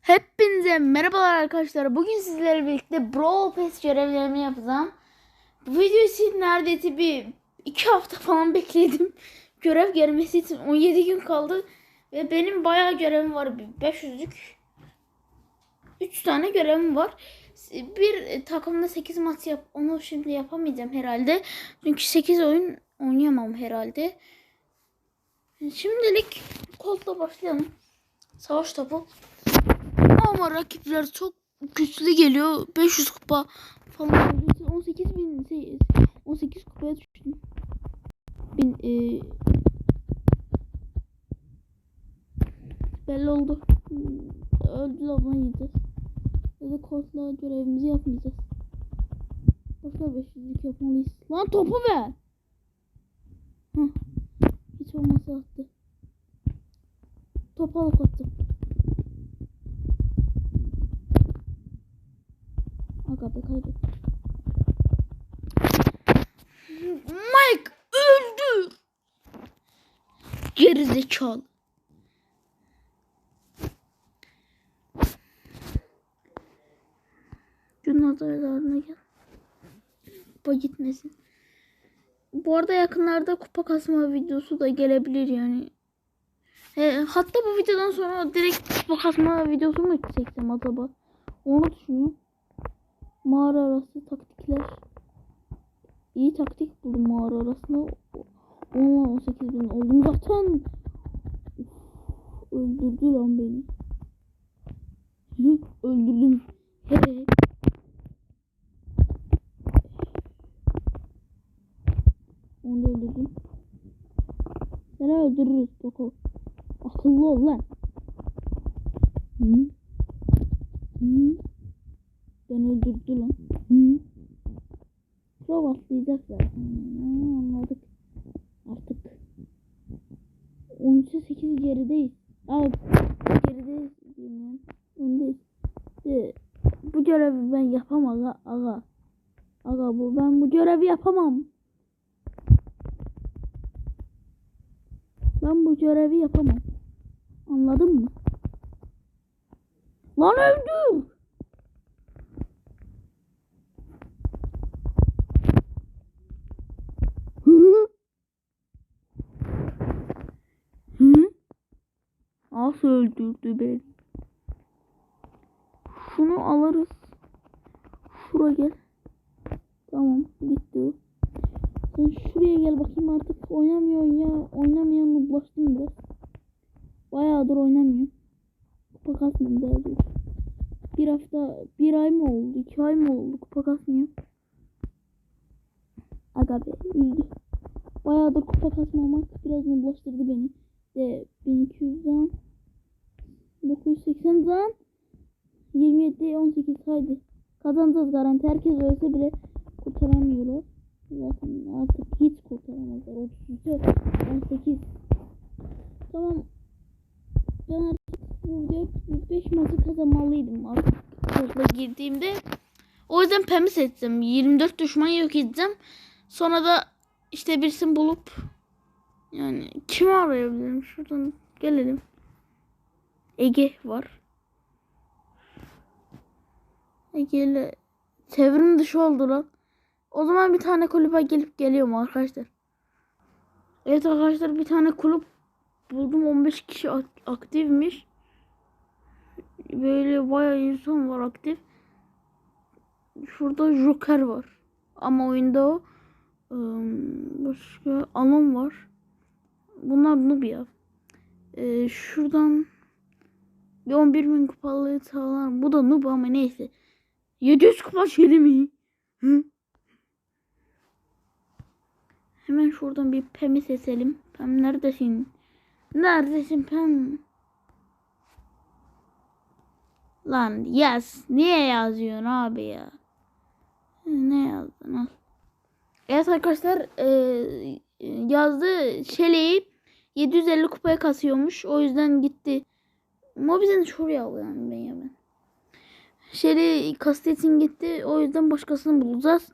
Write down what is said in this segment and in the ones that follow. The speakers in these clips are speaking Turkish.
Hepinize merhabalar arkadaşlar. Bugün sizlerle birlikte Brawl Pass görevlerimi yapacağım. Bu video için neredeyse bir iki hafta falan bekledim. Görev gelmesi için 17 gün kaldı. Ve benim bayağı görevim var. Bir 500'lük. 3 tane görevim var. Bir e, takımda 8 maç yap. Onu şimdi yapamayacağım herhalde. Çünkü 8 oyun oynayamam herhalde. Şimdilik kolda başlayalım. Savaş topu. Ama rakipler çok güçlü geliyor. 500 kupa falan. 18 bin 18 kupaya düştüm. Bin e, belli oldu. Öldü lan yiyeceğiz. Ya da kodla görevimizi yapmayacağız. Başka 500'lük yapmalıyız. Lan topu ver. Heh. Hiç olmasa attı. Topu alıp be kaybettim. Mike öldü. Gerizekalı. Gün adaylarına gel. Kupa gitmesin. Bu arada yakınlarda kupa kasma videosu da gelebilir yani. E, hatta bu videodan sonra direkt kupa kasma videosu mu çeksem acaba? Onu düşünüyorum. Mağara arası taktikler. İyi taktik buldum mağara arasında. 10 18 bin oldum zaten. Öldürdü lan beni. Hı, Öldürdüm. Hey. Onu da öldürdüm. Seni öldürürüz Boko. Akıllı ol lan. Hı? Hı? Ben öldürdü lan. Hı? Pro atlayacak zaten. Anladık. Artık. 13'e 8 gerideyiz. Aa, gerideyiz diyeyim ya. Öndeyiz. De, bu görevi ben yapamam aga. Aga, aga bu ben bu görevi yapamam. Ben bu görevi yapamam. Anladın mı? Lan öldür. Hı? Hı? Nasıl öldürdü beni? Şunu alırız. Şuraya gel. Tamam gitti. Sen şuraya gel bakayım artık oynamıyorsun ya. Oynamayan nublaştım biraz. Bayağıdır oynamıyorum. Kupa kasmıyorum daha doğrusu. Bir hafta, bir ay mı oldu, iki ay mı oldu kupa kasmıyorum. Aga be üzdü. Bayağıdır kupa kasmamak biraz nublaştırdı beni. De 1200'den 980'den 27 18 haydi. Kazanacağız garanti. Herkes ölse bile kurtaramıyorlar. Zaten artık hiç kurtaramazlar. 33 18 Tamam. Ben artık bu videoya 5 maçı kazanmalıydım artık. Topla girdiğimde. O yüzden pembe seçtim. 24 düşman yok edeceğim. Sonra da işte birisini bulup yani kimi arayabilirim? Şuradan gelelim. Ege var. Ege ile çevrim dışı oldu lan. O zaman bir tane kulübe gelip geliyorum arkadaşlar. Evet arkadaşlar bir tane kulüp buldum 15 kişi ak- aktifmiş. Böyle bayağı insan var aktif. Şurada Joker var. Ama oyunda o başka Alon var. Bunlar noob ya. Ee, şuradan bir 11 bin kupalı sağlar. Bu da noob ama neyse. 700 kupa şeyli mi? Hı? Hemen şuradan bir Pem'i seçelim. Pem neredesin? Neredesin Pem? Lan yaz. Niye yazıyorsun abi ya? Ne yazdın al. Evet arkadaşlar e, yazdı Şele'yi 750 kupaya kasıyormuş. O yüzden gitti. Mobizen şuraya alıyorum ben ya ben. Şeli kastı için gitti. O yüzden başkasını bulacağız.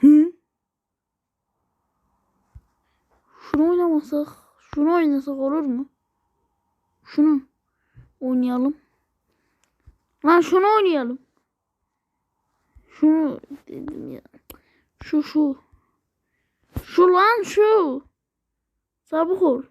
Hı? Şunu oynamasak, şunu oynasak olur mu? Şunu oynayalım. Lan şunu oynayalım. Şunu dedim ya. Şu şu. Şu lan şu. Sabık ol.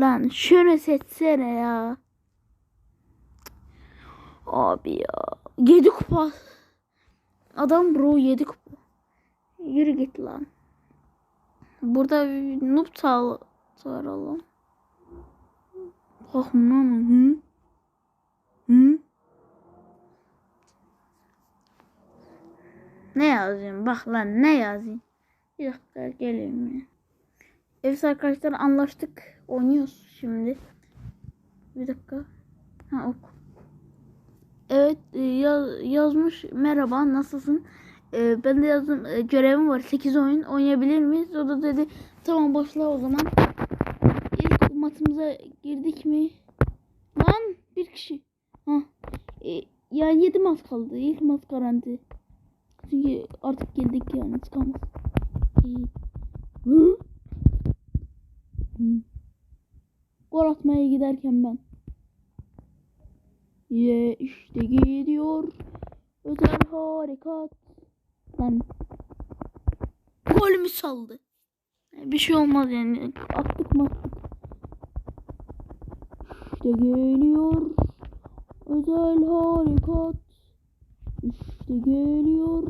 Lan şunu seçsene ya. Abi ya. 7 kupa. Adam bro 7 kupa. Yürü git lan. Burada noob çağ çağıralım. Bak lan. Hı? Hı? Ne yazayım? Bak lan ne yazayım? Bir dakika geleyim ya. Evet arkadaşlar anlaştık. Oynuyoruz şimdi. Bir dakika. Ha ok. Evet e, yaz, yazmış. Merhaba nasılsın? E, ben de yazdım. E, görevim var. 8 oyun oynayabilir miyiz? O da dedi tamam başla o zaman. İlk matımıza girdik mi? Lan bir kişi. Ha. E, yani 7 mat kaldı. İlk mat garanti. Çünkü artık girdik yani çıkamaz. Hı? Gol atmaya giderken ben. Ye işte gidiyor. Özel harekat. Lan. Gol mü saldı? Bir şey olmaz yani. Attık mı attık. İşte geliyor. Özel harekat. İşte geliyor.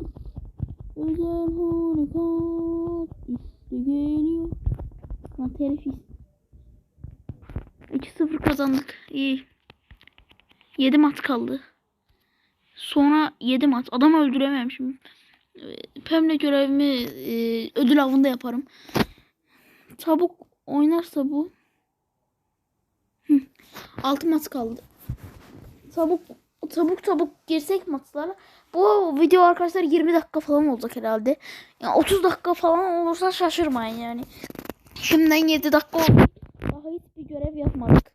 Özel harekat. İşte geliyor. Lan telif is- 2-0 kazandık. İyi. 7 mat kaldı. Sonra 7 mat. Adam öldürememişim. Ee, Pem'le görevimi e, ödül avında yaparım. Çabuk oynarsa bu. 6 mat kaldı. Çabuk çabuk çabuk girsek maçlara. Bu video arkadaşlar 20 dakika falan olacak herhalde. Yani 30 dakika falan olursa şaşırmayın yani. Şimdiden 7 dakika oldu. Daha hiçbir görev yapmadık.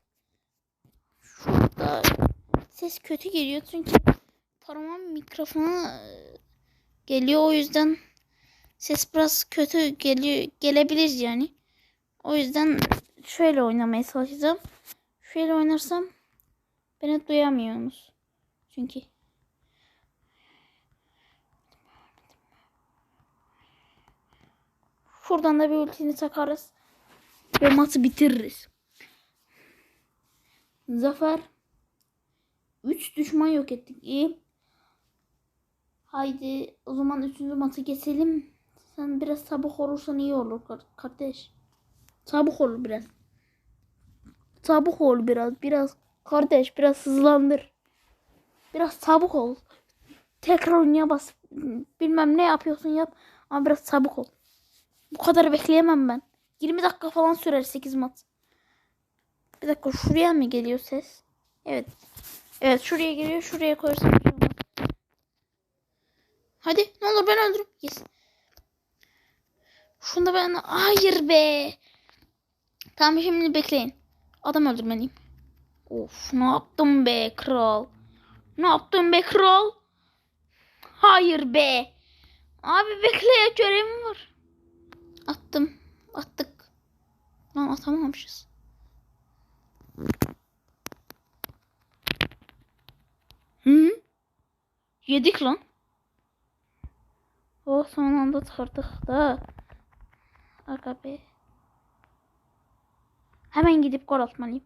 Şurada ses kötü geliyor çünkü parmağım mikrofona e, geliyor o yüzden ses biraz kötü geliyor gelebilir yani. O yüzden şöyle oynamaya çalışacağım. Şöyle oynarsam beni duyamıyorsunuz. Çünkü Şuradan da bir ultini takarız. Ve maçı bitiririz. Zafer. 3 düşman yok ettik. İyi. Haydi o zaman 3. maçı geçelim. Sen biraz çabuk olursan iyi olur kar- kardeş. Çabuk ol biraz. Çabuk ol biraz. Biraz kardeş biraz hızlandır. Biraz çabuk ol. Tekrar oynaya bas. Bilmem ne yapıyorsun yap. Ama biraz çabuk ol. Bu kadar bekleyemem ben. 20 dakika falan sürer 8 maç. Bir dakika şuraya mı geliyor ses? Evet. Evet şuraya geliyor. Şuraya koyarsam şey. Hadi ne olur ben öldürürüm. Yes. Şunda ben... Hayır be. Tamam şimdi bekleyin. Adam öldürmeliyim. Of ne yaptım be kral. Ne yaptın be kral? Hayır be. Abi bekle görevim var. Attım. Attık. Lan atamamışız. Hı? Yedik lan. Oh son anda çıkarttık da. Aga be. Hemen gidip gol atmalıyım.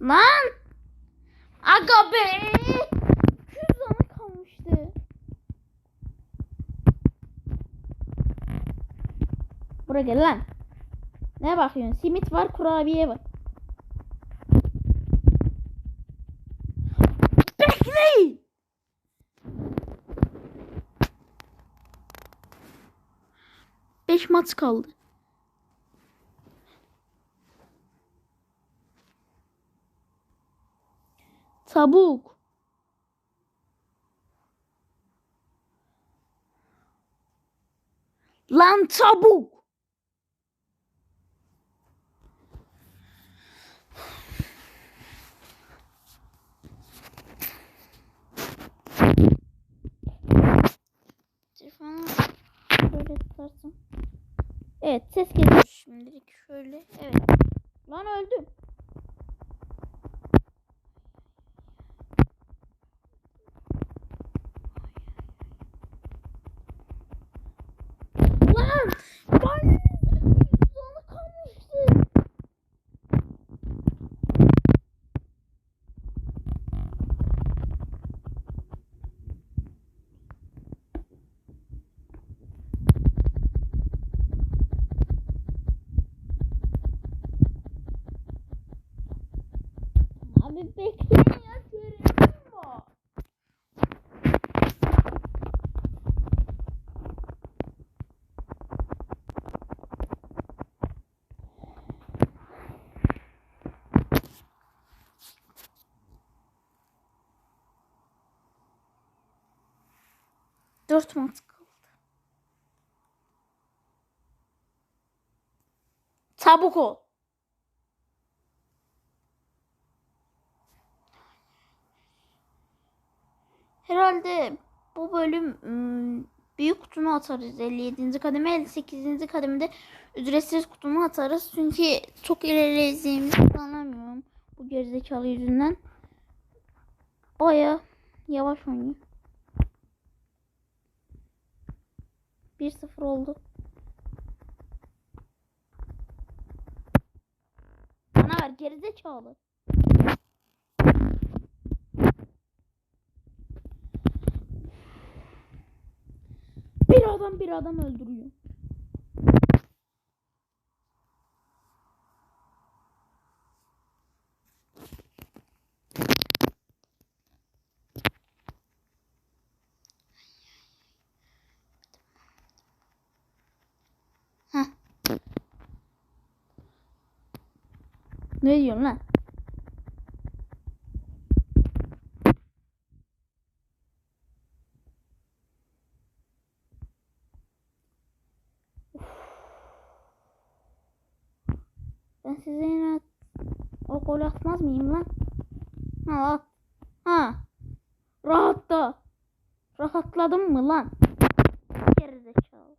Lan! Aga be! 100 tane kalmıştı. Buraya gel lan. Ne bakıyorsun? Simit var, kurabiye var. Bekleyin! Beş maç kaldı. Çabuk. Lan çabuk. Evet ses geliyor şimdilik şöyle. Evet. Lan öldüm. Lan! Ben canı kalmıştı. Abi bekleyin ya görevim var. Dört mat kaldı. Çabuk ol. Herhalde bu bölüm ım, büyük kutunu atarız. 57. kademe 58. kademede ücretsiz kutunu atarız. Çünkü çok ilerleyeceğimizi sanamıyorum. Bu gerizekalı yüzünden. Baya yavaş oynuyor. 1-0 oldu. Bana ver gerizekalı. Bir adam bir adam öldürüyor. Ne diyorsun lan? Ben size yine o gol atmaz mıyım lan? Ha. Ha. Rahatta. Rahatladın mı lan? Gerizekalı.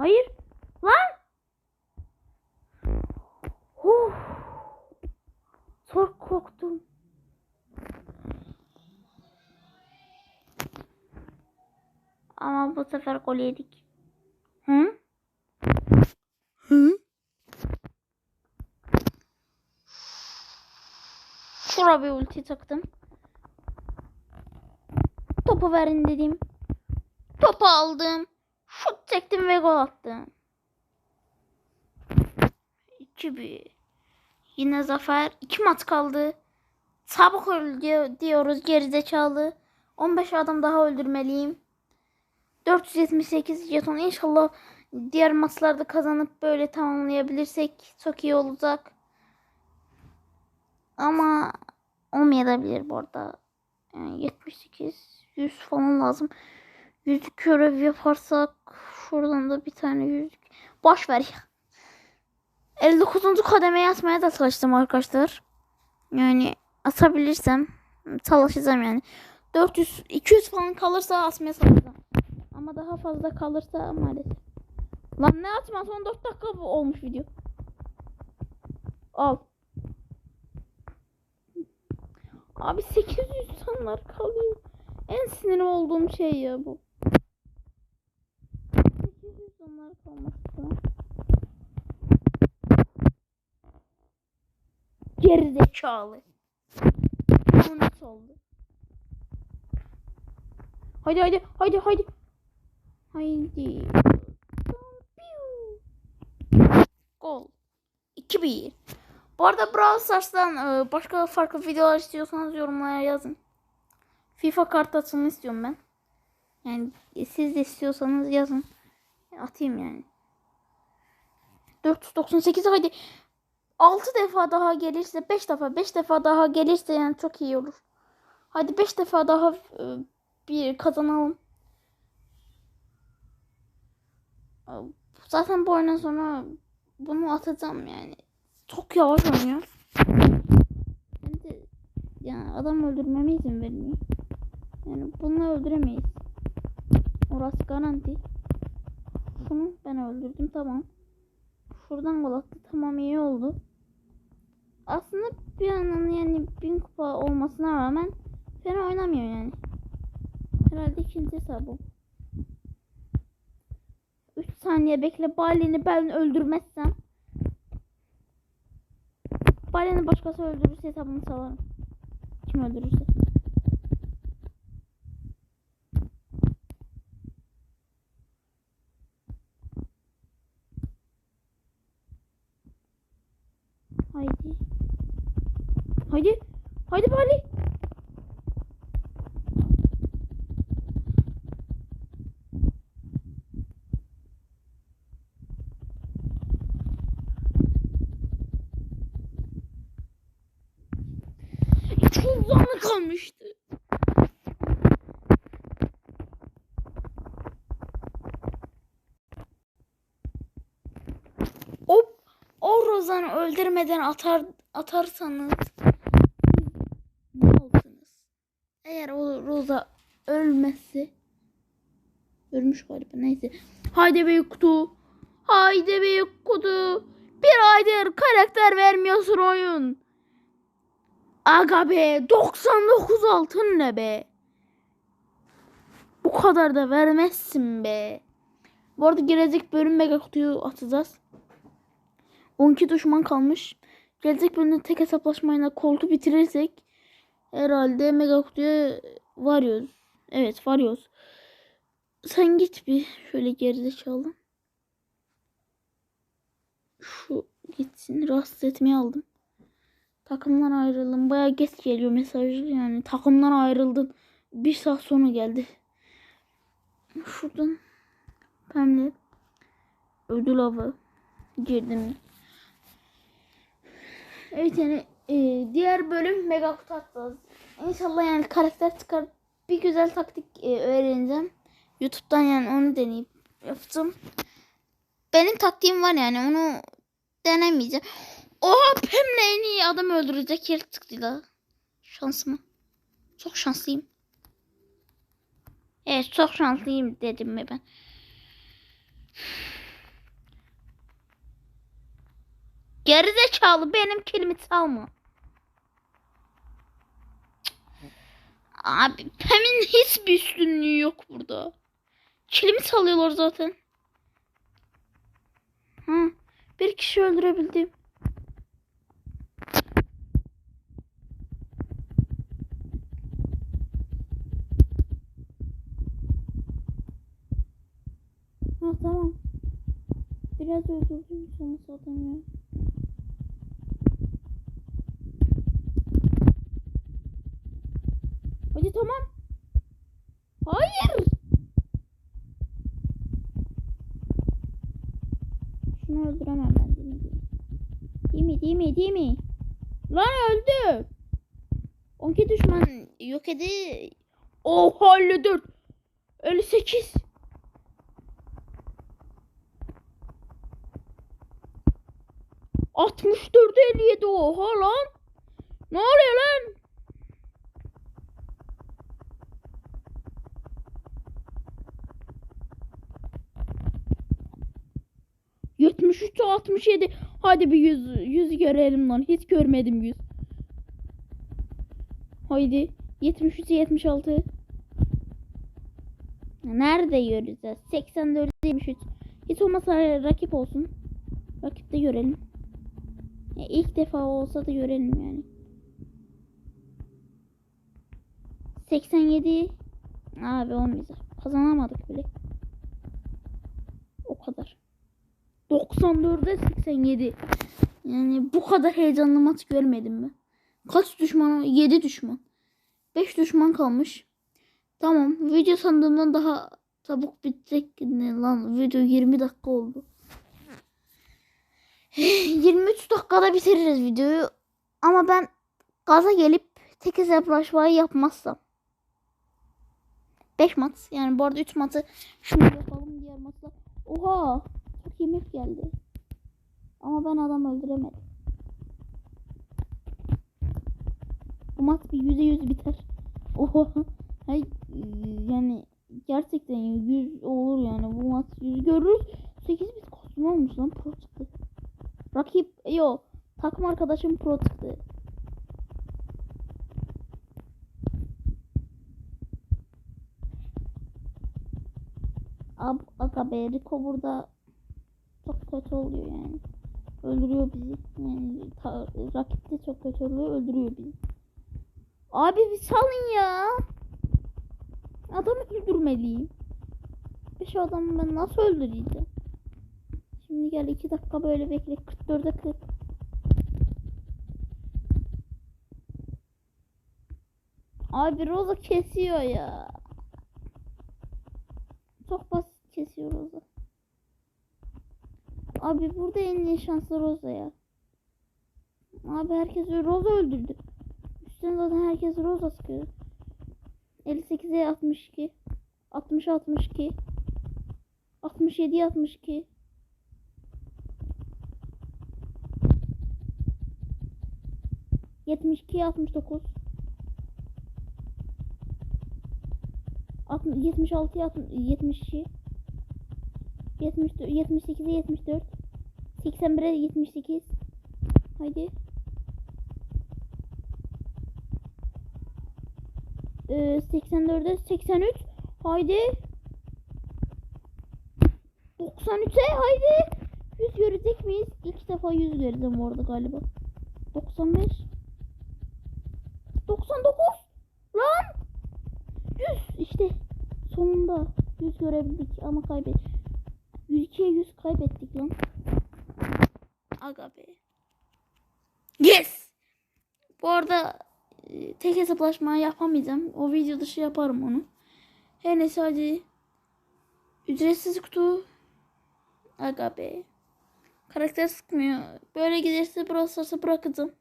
Hayır. Lan. Huh. Çok korktum. Ama bu sefer gol yedik. Hı? Hı? Şura bir ulti taktım. Topu verin dedim. Topu aldım. Çektim ve gol attım. 2-1. Yine zafer. 2 maç kaldı. Çabuk öl diyor, diyoruz gerizekalı. 15 adam daha öldürmeliyim. 478 jeton. İnşallah diğer maçlarda kazanıp böyle tamamlayabilirsek çok iyi olacak. Ama olmayabilir bu arada. Yani 78 100 falan lazım. Yüzük görev yaparsak şuradan da bir tane yüzük. Boş ver ya. 59. kademeye atmaya da çalıştım arkadaşlar. Yani atabilirsem çalışacağım yani. 400 200 falan kalırsa asmaya çalışacağım. Ama daha fazla kalırsa maalesef. Lan ne atma son 4 dakika olmuş video. Al. Abi 800 sanlar kalıyor. En sinir olduğum şey ya bu. 800 sanlar kalması falan. Gerizekalı. Bu nasıl oldu? Haydi haydi haydi haydi. Haydi. Gol. 2-1. Bu arada Brawl Stars'tan e, başka farklı videolar istiyorsanız yorumlara yazın. FIFA kart atımı istiyorum ben. Yani siz de istiyorsanız yazın. Atayım yani. 498 haydi. 6 defa daha gelirse 5 defa 5 defa daha gelirse yani çok iyi olur. Hadi 5 defa daha e, bir kazanalım. Zaten bu oyundan sonra bunu atacağım yani. Çok yavaş oynuyor. Hem de yani adam öldürmeme izin vermiyor. Yani bunu öldüremeyiz. Orası garanti. Şunu ben öldürdüm tamam. Şuradan gol attı tamam iyi oldu. Aslında bir yandan yani bin kupa olmasına rağmen fena oynamıyor yani. Herhalde ikinci hesabı. 3 saniye bekle Bali'ni ben öldürmezsem Bali'ni başkası öldürürse hesabımı salarım. Kim öldürürse. Haydi. Haydi. Haydi Bali. Çok zanlı kalmıştı. O, o Rozan'ı öldürmeden atar atarsanız ne olsunuz? Eğer o Roza ölmezse ölmüş galiba neyse. Haydi büyük kutu. Haydi büyük kutu. Bir aydır karakter vermiyorsun oyun. Aga be 99 altın ne be? Bu kadar da vermezsin be. Bu arada gelecek bölüm mega kutuyu atacağız. 12 düşman kalmış. Gelecek bölümde tek hesaplaşmayla koltu bitirirsek herhalde mega kutuya varıyoruz. Evet varıyoruz. Sen git bir şöyle geride çalın. Şu gitsin rahatsız etmeye aldım. Takımdan ayrıldım. Baya geç geliyor mesaj. Yani takımdan ayrıldım. Bir saat sonra geldi. Şuradan pembe ödül avı girdim. Evet yani e, diğer bölüm mega kutu. İnşallah yani karakter çıkar. Bir güzel taktik e, öğreneceğim. YouTube'dan yani onu deneyip yapacağım. Benim taktiğim var yani onu denemeyeceğim. Oha Pem'le en iyi adam öldürecek yer çıktı da. Şansıma. Çok şanslıyım. Evet çok şanslıyım dedim mi ben. Gerizekalı benim kelimi çalma. Abi Pem'in hiçbir üstünlüğü yok burada. Kilimi salıyorlar zaten. Hı, bir kişi öldürebildim. Ha tamam. Biraz öldürdüm sonra zaten ya. Hadi tamam. Hayır. Şunu öldüremem ben değil mi? Değil mi? Değil mi? Değil mi? Lan öldü. 12 düşman yok edi. Oha 54. 58. Altmış dörde elli yedi oha lan. Ne oluyor lan? Yetmiş üç. Hadi bir yüz, yüz görelim lan. Hiç görmedim yüz. Haydi. 73 76. Nerede göreceğiz? 84 73. Hiç olmazsa rakip olsun. Rakipte görelim. Ya ilk defa olsa da görelim yani. 87 abi olmayacak. Kazanamadık bile. O kadar. 94'e 87. Yani bu kadar heyecanlı maç görmedim ben. Kaç düşman? 7 düşman. 5 düşman kalmış. Tamam. Video sandığımdan daha çabuk bitecek. Ne lan video 20 dakika oldu. 23 dakikada bitiririz videoyu. Ama ben gaza gelip tek hesaplaşmayı yapmazsam. 5 maç. Yani bu arada 3 maçı şimdi yapalım. Diğer maçla Oha. Çok yemek geldi. Ama ben adam öldüremedim. Bu maç bir yüzde yüz biter. Oha. Hay, yani gerçekten yüz olur yani. Bu maç yüz görürüz. 8 bit kostüm olmuş lan pro çıktı. Rakip yo takım arkadaşım pro çıktı. Ab aga be Rico burada çok kötü oluyor yani. Öldürüyor bizi. Yani ta, rakip de çok kötü oluyor öldürüyor bizi. Abi bir salın ya. Adamı öldürmeliyim. Beş adamı ben nasıl öldüreceğim? Gel iki dakika böyle bekle. 44'e 40. Abi Rosa kesiyor ya. Çok basit kesiyor Rosa. Abi burada en iyi şanslı Rosa ya. Abi herkes Rosa öldürdü. Üstten zaten herkes Rosa sıkıyor. 58'e 62. 60 62. 67 62. 72 69 76 72 74 78'e 74 81'e 78 Haydi. Ee, 84'e 83 Haydi. 93'e haydi. 100 görecek miyiz? İlk defa 100 göreceğim orada galiba. 95 99. Lan. 100 işte. Sonunda 100 görebildik ama kaybettik. 102'ye 100 kaybettik lan. Aga be. Yes. Bu arada e, tek hesaplaşma yapamayacağım. O video dışı yaparım onu. Her neyse hadi. Ücretsiz kutu. Aga be. Karakter sıkmıyor. Böyle giderse Stars'ı bırakacağım.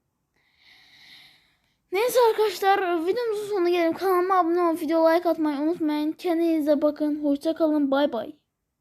Neyse arkadaşlar videomuzun sonuna gelelim. Kanalıma abone olup video like atmayı unutmayın. Kendinize bakın. Hoşça kalın. Bay bay.